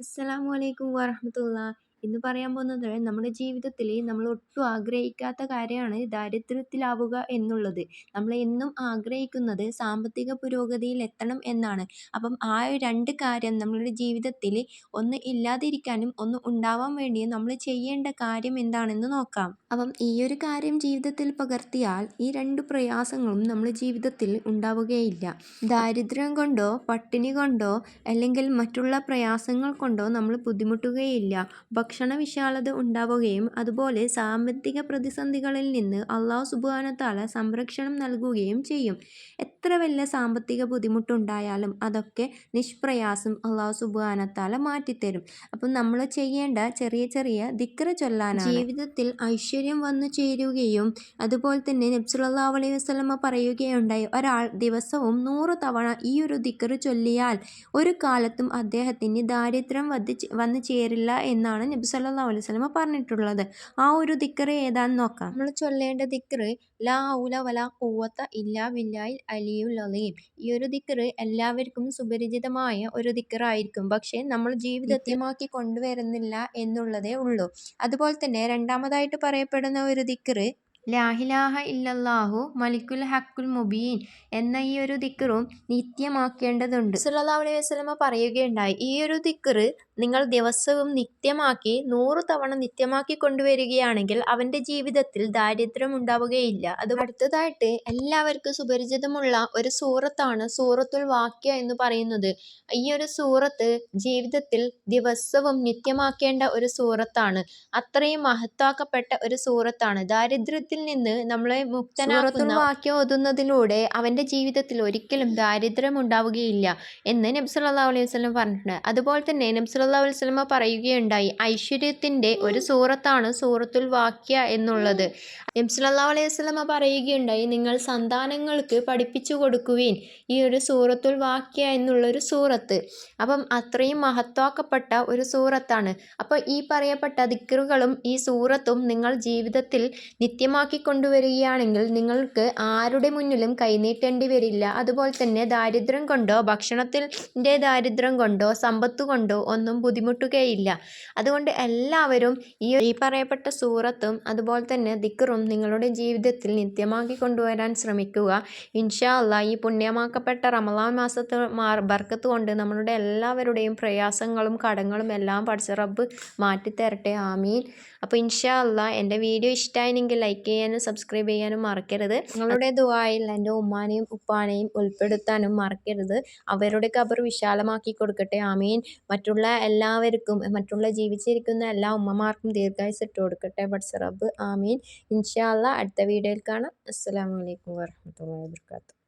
Assalamualaikum warahmatullahi ഇന്ന് പറയാൻ പോകുന്നത് നമ്മുടെ ജീവിതത്തിൽ നമ്മൾ ഒട്ടും ആഗ്രഹിക്കാത്ത കാര്യമാണ് ദാരിദ്ര്യത്തിലാവുക എന്നുള്ളത്. നമ്മൾ എന്നും ആഗ്രഹിക്കുന്നത് സാമ്പത്തിക പുരോഗതിയിൽ എത്തണം എന്നാണ്. അപ്പം ആ രണ്ട് കാര്യം നമ്മളുടെ ജീവിതത്തിൽ ഒന്ന് ഇല്ലാതിരിക്കാനും ഒന്ന് ഉണ്ടാവാൻ വേണ്ടിയും നമ്മൾ ചെയ്യേണ്ട കാര്യം എന്താണെന്ന് നോക്കാം. അപ്പം ഈ ഒരു കാര്യം ജീവിതത്തിൽ പകർത്തിയാൽ ഈ രണ്ട് പ്രയാസങ്ങളും നമ്മുടെ ജീവിതത്തിൽ ഉണ്ടാവുകയില്ല. ദാരിദ്ര്യം കൊണ്ടോ പട്ടിണി കൊണ്ടോ അല്ലെങ്കിൽ മറ്റുള്ള പ്രയാസങ്ങൾ കൊണ്ടോ നമ്മൾ ബുദ്ധിമുട്ടുകയില്ല. ഭക്ഷണ വിശാലത ഉണ്ടാവുകയും അതുപോലെ സാമ്പത്തിക പ്രതിസന്ധികളിൽ നിന്ന് അള്ളാഹു സുബാനത്താല സംരക്ഷണം നൽകുകയും ചെയ്യും. എത്ര വലിയ സാമ്പത്തിക ബുദ്ധിമുട്ടുണ്ടായാലും അതൊക്കെ നിഷ്പ്രയാസം അള്ളാഹു സുബാനത്താല മാറ്റിത്തരും. അപ്പം നമ്മൾ ചെയ്യേണ്ട ചെറിയ ചെറിയ ദിക്ര ചൊല്ലാനാണ്. ജീവിതത്തിൽ ഐശ്വര്യം വന്നു ചേരുകയും അതുപോലെ തന്നെ നബ്സുല്ലാ അലൈഹി വസ്ലമ പറയുകയുണ്ടായി ഒരാൾ ദിവസവും നൂറ് തവണ ഈ ഒരു ദിക്കറ് ചൊല്ലിയാൽ ഒരു കാലത്തും അദ്ദേഹത്തിന് ദാരിദ്ര്യം വന്ന് വന്നു ചേരില്ല എന്നാണ് നബി സല്ലാ അലൈഹി സ്വലമ പറഞ്ഞിട്ടുള്ളത്. ആ ഒരു ദിക്കറ് ഏതാന്ന് നോക്കാം. നമ്മൾ ചൊല്ലേണ്ട ദിക്കറ് ലാ ഔല വല കൂവത്ത ഇല്ലാ വില്ലായി അലിയുൽ അലീം ഈ ഒരു ദിക്കറ് എല്ലാവർക്കും സുപരിചിതമായ ഒരു ദിക്കറായിരിക്കും. പക്ഷേ നമ്മൾ ജീവിതത്തിമാക്കി കൊണ്ടുവരുന്നില്ല എന്നുള്ളതേ ഉള്ളൂ. അതുപോലെ തന്നെ രണ്ടാമതായിട്ട് പറയപ്പെടുന്ന ഒരു ദിക്കറ് ലാഹിലാഹ ഇല്ലല്ലാഹു മലിക്കുൽ ഹക്കുൽ മുബീൻ എന്ന ഈ ഒരു ദിക്കറും നിത്യമാക്കേണ്ടതുണ്ട്. സല്ലല്ലാഹു അലൈഹി വസ്ലമ പറയുകയുണ്ടായി ഈ ഒരു ദിക്കറ് നിങ്ങൾ ദിവസവും നിത്യമാക്കി നൂറ് തവണ നിത്യമാക്കി കൊണ്ടുവരികയാണെങ്കിൽ അവന്റെ ജീവിതത്തിൽ ദാരിദ്ര്യം ഉണ്ടാവുകയില്ല. അത് അടുത്തതായിട്ട് എല്ലാവർക്കും സുപരിചിതമുള്ള ഒരു സൂറത്താണ് സൂറത്തുൽ വാക്യ എന്ന് പറയുന്നത്. ഈ ഒരു സൂറത്ത് ജീവിതത്തിൽ ദിവസവും നിത്യമാക്കേണ്ട ഒരു സൂറത്താണ്. അത്രയും മഹത്വാക്കപ്പെട്ട ഒരു സൂറത്താണ്. ദാരിദ്ര്യത്തിൽ നിന്ന് നമ്മളെ മുക്തനാക്കുന്ന വാക്യം ഓതുന്നതിലൂടെ അവന്റെ ജീവിതത്തിൽ ഒരിക്കലും ദാരിദ്ര്യം ഉണ്ടാവുകയില്ല എന്ന് നബ്സല്ലാ അലൈഹി വസ്ലം പറഞ്ഞിട്ടുണ്ട്. അതുപോലെ തന്നെ നബ്സല്ലാ അലൈഹി വസ്ലമ പറയുകയുണ്ടായി ഐശ്വര്യത്തിന്റെ ഒരു സൂറത്താണ് സൂറത്തുൽ വാക്യ എന്നുള്ളത്. നബി സല്ലല്ലാഹു അലൈഹി വസ്ലമ പറയുകയുണ്ടായി നിങ്ങൾ സന്താനങ്ങൾക്ക് പഠിപ്പിച്ചു കൊടുക്കുവീൻ ഈ ഒരു സൂറത്തുൽ വാക്യ എന്നുള്ളൊരു സൂറത്ത്. അപ്പം അത്രയും മഹത്വാക്കപ്പെട്ട ഒരു സൂറത്താണ്. അപ്പോൾ ഈ പറയപ്പെട്ട ദിക്കറുകളും ഈ സൂറത്തും നിങ്ങൾ ജീവിതത്തിൽ നിത്യമാക്കി കൊണ്ടുവരികയാണെങ്കിൽ നിങ്ങൾക്ക് ആരുടെ മുന്നിലും കൈനീട്ടേണ്ടി വരില്ല. അതുപോലെ തന്നെ ദാരിദ്ര്യം കൊണ്ടോ ഭക്ഷണത്തിന്റെ ദാരിദ്ര്യം കൊണ്ടോ സമ്പത്ത് കൊണ്ടോ ഒന്നും ബുദ്ധിമുട്ടുകയില്ല. അതുകൊണ്ട് എല്ലാവരും ഈ ഈ പറയപ്പെട്ട സൂറത്തും അതുപോലെ തന്നെ ദിക്കറും നിങ്ങളുടെ ജീവിതത്തിൽ നിത്യമാക്കി കൊണ്ടുവരാൻ ശ്രമിക്കുക. ഇൻഷാ അല്ല ഈ പുണ്യമാക്കപ്പെട്ട റമലാൻ മാസത്തെ ബർക്കത്ത് കൊണ്ട് നമ്മളുടെ എല്ലാവരുടെയും പ്രയാസങ്ങളും കടങ്ങളും എല്ലാം പഠിച്ച റബ്ബ് മാറ്റിത്തരട്ടെ. ആമീൻ. അപ്പോൾ ഇൻഷാ അല്ല എന്റെ വീഡിയോ ഇഷ്ടമായെങ്കിൽ ലൈക്ക് ചെയ്യാനും സബ്സ്ക്രൈബ് ചെയ്യാനും മറക്കരുത്. നിങ്ങളുടെ ദുബായിൽ എന്റെ ഉമ്മാനെയും ഉപ്പാനെയും ഉൾപ്പെടുത്താനും മറക്കരുത്. അവരുടെ കബർ വിശാലമാക്കി കൊടുക്കട്ടെ. ആമീൻ. മറ്റുള്ള എല്ലാവർക്കും മറ്റുള്ള ജീവിച്ചിരിക്കുന്ന എല്ലാ ഉമ്മമാർക്കും ദീർഘായുസ് ഇട്ട് കൊടുക്കട്ടെ. ബട്സറബ് ആമീൻ. ഇൻഷാല്ല അടുത്ത വീഡിയോയിൽ കാണാം. അസ്സാം വലൈക്കും വറഹമത്തുള്ളാഹി വാബർക്കാത്തു